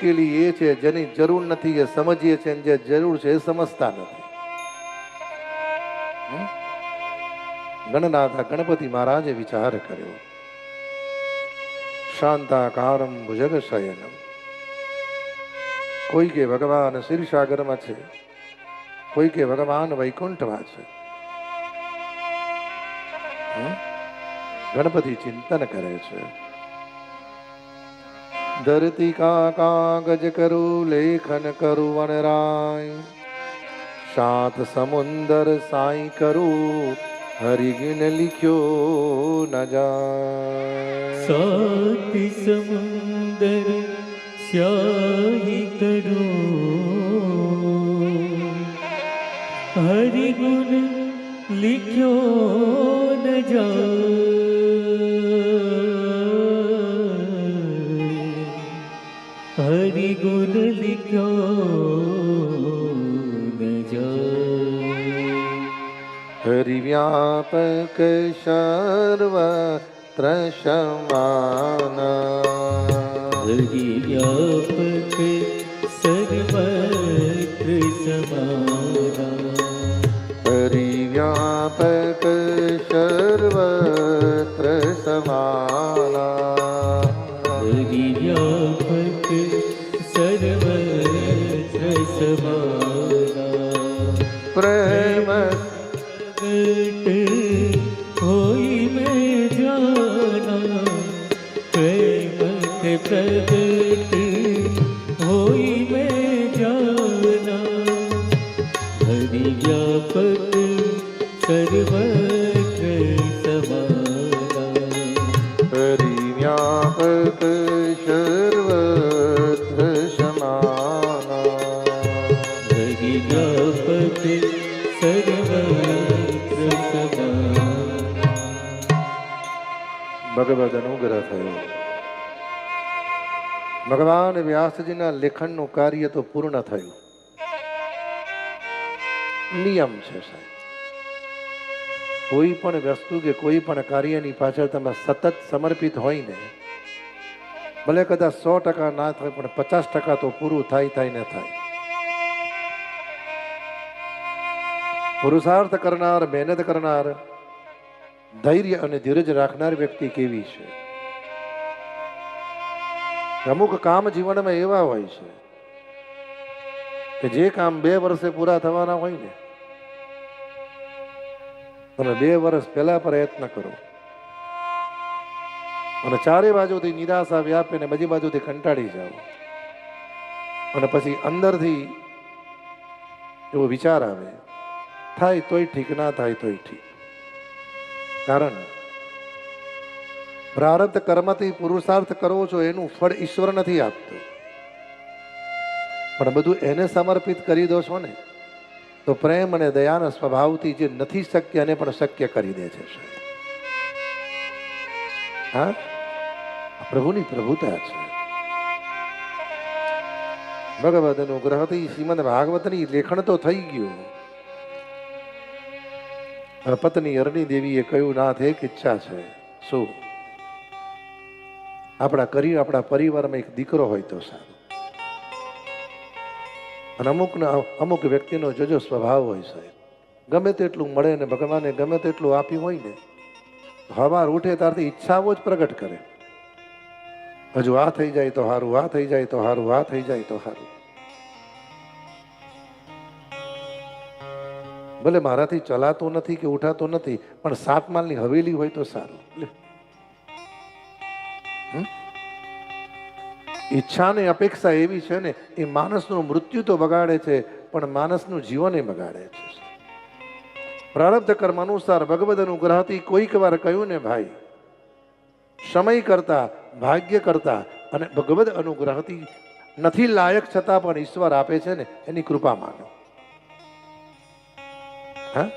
મુશ્કેલી એ છે, જેની જરૂર નથી, એ સમજીએ છીએ જે જરૂર છે એ સમજતા નથી. ગણનાથા ગણપતિ મહારાજે વિચાર કર્યો. શાંતાકારમ ભુજગ શયનમ કોઈ કે ભગવાન શિરસાગરમાં છે કોઈ કે ભગવાન વૈકુંઠમાં છે. ગણપતિ ચિંતન કરે છે. ધરતી કા કાગજ કરું લેખન કરું વનરાય સાત સમુંદર સાઈ કરું હરિગુણ લીખ્યો ન જાય સાત સમુંદર શ્યા તમે ગુણ લીખ્યો હરિવ્યાપક સર્વત્ર સમાન હરિવ્યાપક સર્વત્ર સમાન હરિવ્યાપક સર્વત્ર સમાના પ્રગટ હોઈ મેં જાના પ્રેમ ભગવદ અનુગ્રહ થયો. ભગવાન વ્યાસજીના લેખનનું કાર્ય તો પૂર્ણ થયું. નિયમ છે સાહેબ. કોઈ પણ વસ્તુ કે કોઈ પણ કાર્યની પાછળ તમે સતત સમર્પિત હોય ને, ભલે કદાચ સો ટકા ના થાય, પણ પચાસ ટકા તો પૂરું થાય થાય ને થાય. પુરુષાર્થ કરનાર, મહેનત કરનાર ધૈર્ય અને ધીરજ રાખનાર વ્યક્તિ કેવી છે? અમુક કામ જીવનમાં એવા હોય છે કે જે કામ બે વર્ષે પૂરા થવાના હોય ને, તમે બે વર્ષ પહેલા પ્રયત્ન કરો. અને ચારે બાજુથી નિરાશા વ્યાપે ને બધી બાજુથી કંટાળી જાઓ. અને પછી અંદરથી એવો વિચાર આવે, થાય તોય ઠીક, ના થાય તોય ઠીક. કારણ. પ્રારબ્ધ કર્મથી પુરુષાર્થ કરવો છો, એનું ફળ ઈશ્વર નથી આપતું. પણ બધું એને સમર્પિત કરી દો છો ને, તો પ્રેમ અને દયાના સ્વભાવથી જે નથી શક્ય એને પણ શક્ય કરી દે છે હા? પ્રભુની પ્રભુતા છે. ભગવદ અનુગ્રહથી શ્રીમદ ભાગવતની લેખણ તો થઈ ગયું. પત્ની અરણી દેવીએ કહ્યું, નાથ, એક ઈચ્છા છે. શું? આપણા કરી આપણા પરિવારમાં એક દીકરો હોય તો સારું. અને અમુક અમુક વ્યક્તિનો જજો સ્વભાવ હોય સાહેબ. ગમે તેટલું મળે ને ભગવાને ગમે તેટલું આપ્યું હોય ને, હવાર ઉઠે ત્યારથી ઈચ્છાઓ જ પ્રગટ કરે. હજુ આ થઈ જાય તો સારું આ થઈ જાય તો સારું આ થઈ જાય તો સારું ભલે મારાથી ચલાતું નથી કે ઉઠાતું નથી, પણ સાત માલની હવેલી હોય તો સારું. ઈચ્છા ને અપેક્ષા એવી છે ને, એ માણસનું મૃત્યુ તો બગાડે છે, પણ માણસનું જીવન એ બગાડે છે. પ્રારબ્ધ કર્મ અનુસાર ભગવદ અનુગ્રહથી કોઈક વાર કહ્યું ને, ભાઈ, સમય કરતા, ભાગ્ય કરતા અને ભગવદ અનુગ્રહથી નથી લાયક છતાં પણ ઈશ્વર આપે છે ને, એની કૃપા માનો. હા?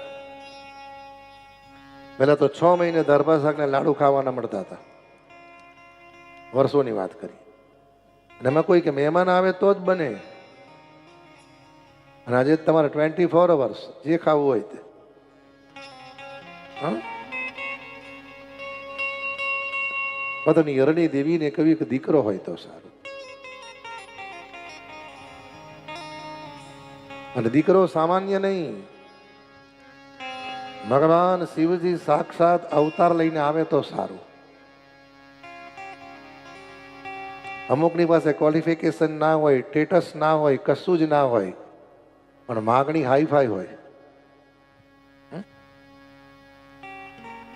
પહેલા તો છ મહિને દરબાર શાકને લાડુ ખાવાના મળતા હતા. વર્ષોની વાત કરી. અને એમાં કોઈ કે મહેમાન આવે તો જ બને. અને આજે તમારે ટ્વેન્ટી ફોર અવર્સ જે ખાવું હોય તે. પત્ની અરણી દેવીને કવિ દીકરો હોય તો સારું. અને દીકરો સામાન્ય નહીં. ભગવાન શિવજી સાક્ષાત અવતાર લઈને આવે તો સારું. અમુકની પાસે ક્વોલિફિકેશન ના હોય સ્ટેટસ ના હોય, કશું જ ના હોય, પણ માગણી હાઈફાઈ હોય?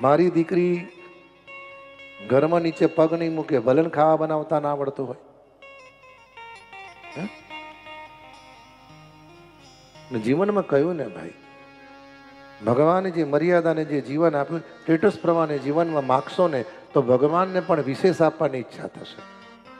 મારી દીકરી ઘરમાં નીચે પગ નહીં મૂકે ભલે ખાવા બનાવતા ના આવડતું હોય. જીવનમાં કહ્યું ને ભાઈ ભગવાને જે મર્યાદાને જે જીવન આપ્યું, સ્ટેટસ પ્રમાણે જીવનમાં માગશો ને, તો ભગવાનને પણ વિશેષ આપવાની ઈચ્છા થશે.